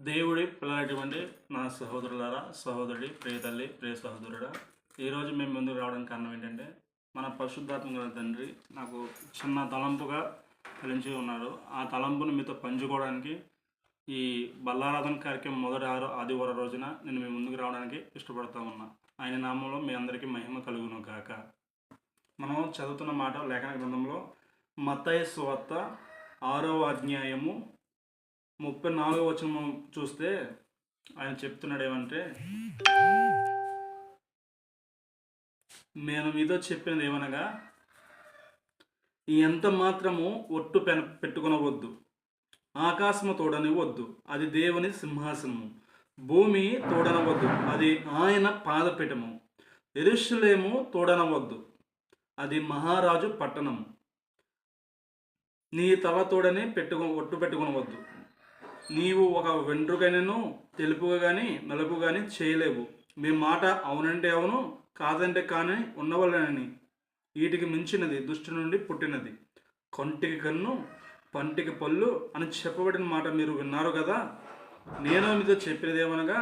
దేవుడి పిల్లలటువంటి నా సహోదరులారా సహోదరుడి ప్రియ తల్లి ప్రియ సహోదరుడా ఈరోజు మేము ముందుకు రావడానికి కారణం ఏంటంటే మన పరిశుద్ధాత్మ గల తండ్రి నాకు చిన్న తలంపుగా కలించి ఉన్నారు ఆ తలంపును మీతో పంచుకోవడానికి ఈ బల్లారాధన కార్యక్రమం మొదటి ఆరు ఆదివారం రోజున నేను మీ ముందుకు రావడానికి ఇష్టపడతా ఉన్నా. ఆయన నామంలో మీ అందరికీ మహిమ కలుగును కాక మనం చదువుతున్న మాట లేఖన గ్రంథంలో మతయ సువార్త ఆరో అధ్యాయము ముప్పై నాలుగో వచనం చూస్తే ఆయన చెప్తున్నాడు ఏమంటే నేను మీతో చెప్పినది ఏమనగా ఎంత మాత్రము ఒట్టు పెన పెట్టుకునవద్దు. ఆకాశము తోడనివద్దు అది దేవుని సింహాసనము. భూమి తోడనవద్దు. అది ఆయన పాదపీఠము. ఎరుషులేము తోడనవద్దు. అది మహారాజు పట్టణము. నీ తల తోడని పెట్టుకు ఒట్టు పెట్టుకునవద్దు. నీవు ఒక వెంట్రుకైనను తెలుపుగా కానీ నలుపు కానీ చేయలేవు. మీ మాట అవునంటే అవును కాదంటే కానీ ఉన్నవలనని వీటికి మించినది దుష్టి నుండి పుట్టినది. కొంటికి కన్ను పంటికి పళ్ళు అని చెప్పబడిన మాట మీరు విన్నారు కదా? నేను మీతో చెప్పినదేమనగా ఏమనగా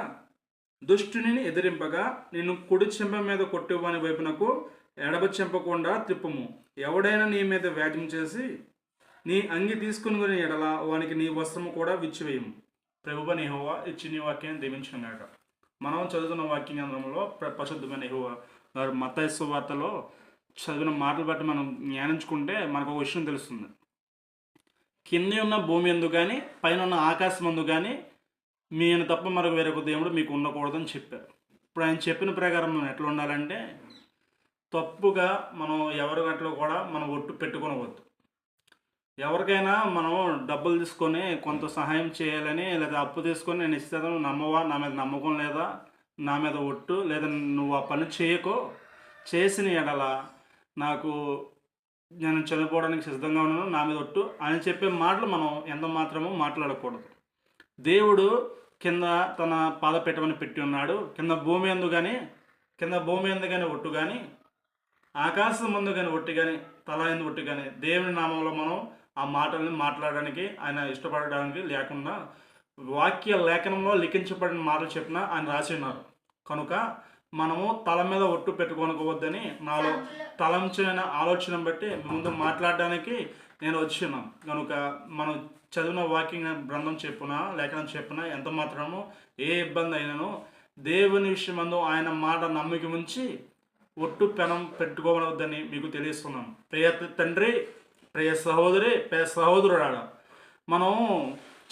దుష్టుని ఎదిరింపగా నిన్ను కుడి చెంప మీద కొట్టివ్వని వైపునకు ఎడమ చెంపకుండా తిప్పుము ఎవడైనా నీ మీద వ్యాజ్యం చేసి నీ అంగి తీసుకుని ఎడల వానికి నీ వస్త్రము కూడా విచ్చివేయము. ప్రభువ నిహోవా ఇచ్చి నీ వాక్యాన్ని దీవించిన గాక మనం చదువుతున్న వాక్య కేంద్రంలో ప్ర- పరిశుద్ధమైన నిహోవా వారు మతయస్సు వార్తలో చదివిన మాటలు బట్టి మనం జ్ఞానించుకుంటే మనకు ఒక విషయం తెలుస్తుంది. కింద ఉన్న భూమి ఎందు కానీ పైన ఉన్న ఆకాశం ఎందు కానీ మీ ఆయన తప్ప మరొక వేరొక దేవుడు మీకు ఉండకూడదని చెప్పారు. ఇప్పుడు ఆయన చెప్పిన ప్రకారం మనం ఎట్లా ఉండాలంటే తప్పుగా మనం ఎవరి గంటలో కూడా మనం ఒట్టు పెట్టుకోనవద్దు. ఎవరికైనా మనం డబ్బులు తీసుకొని కొంత సహాయం చేయాలని లేదా అప్పు తీసుకొని నేను ఇస్తాను నమ్మవా నా మీద నమ్మకం లేదా నా మీద ఒట్టు లేదా నువ్వు ఆ పని చేయకో. చేసిన ఎడల నాకు నేను చనిపోవడానికి సిద్ధంగా ఉన్నాను నా మీద ఒట్టు అని చెప్పే మాటలు మనం ఎంత మాత్రమో మాట్లాడకూడదు. దేవుడు కింద తన పాదపీఠమని పెట్టి ఉన్నాడు. కింద భూమి ఎందు కానీ కింద భూమి ఎందు కానీ ఒట్టు కానీ ఆకాశం ముందు కానీ ఒట్టి కానీ తల ఎందు ఒట్టి కానీ దేవుని నామంలో మనం ఆ మాటల్ని మాట్లాడడానికి ఆయన ఇష్టపడడానికి లేకుండా వాక్య లేఖనంలో లిఖించబడిన మాటలు చెప్పిన ఆయన రాసి ఉన్నారు. కనుక మనము తల మీద ఒట్టు పెట్టుకోనుకోవద్దని నాలో తలంచిన ఆలోచన బట్టి ముందు మాట్లాడడానికి నేను వచ్చిన్నాను కనుక మనం చదివిన వాకింగ్ గ్రంథం చెప్పున లేఖనం చెప్పున ఎంత మాత్రమో ఏ ఇబ్బంది అయినను దేవుని విషయమందు ఆయన మాట నమ్మిక ఉంచి ఒట్టు పెనం పెట్టుకోవద్దని మీకు తెలియస్తున్నాను. ప్రియ తండ్రి ప్రియ సహోదరి ప్రియ సహోదరుడా మనం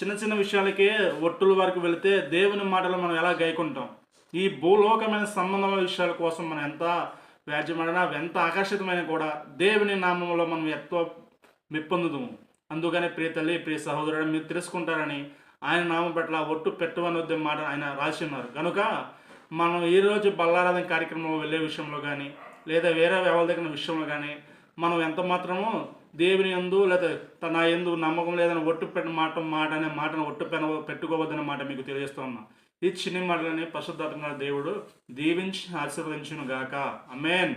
చిన్న చిన్న విషయాలకే ఒట్టుల వరకు వెళితే దేవుని మాటలు మనం ఎలా గైకుంటాం? ఈ భూలోకమైన సంబంధమైన విషయాల కోసం మనం ఎంత వ్యాజ్యమైనా ఎంత ఆకర్షితమైన కూడా దేవుని నామంలో మనం ఎంతో మెప్పొందుదాము. అందుకనే ప్రియ తల్లి ప్రియ సహోదరుడు మీరు తెలుసుకుంటారని ఆయన నామం పట్ల ఒట్టు పెట్టవనొద్దే మాట ఆయన రాసి ఉన్నారు. కనుక మనం ఈరోజు బల్లారాధన కార్యక్రమం వెళ్ళే విషయంలో కానీ లేదా వేరే ఎవరి దగ్గర విషయంలో కానీ మనం ఎంత మాత్రమో దేవుని ఎందు లేదా తన ఎందు నమ్మకం లేదని ఒట్టు పెట్టిన మాట మాట అనే మాటను ఒట్టు పెన పెట్టుకోవద్దనే మాట మీకు తెలియజేస్తున్నా ఈ చిన్ని మాటలని పశుద్ధాత్మ దేవుడు దీవించి ఆశీర్వదించును గాక. అమేన్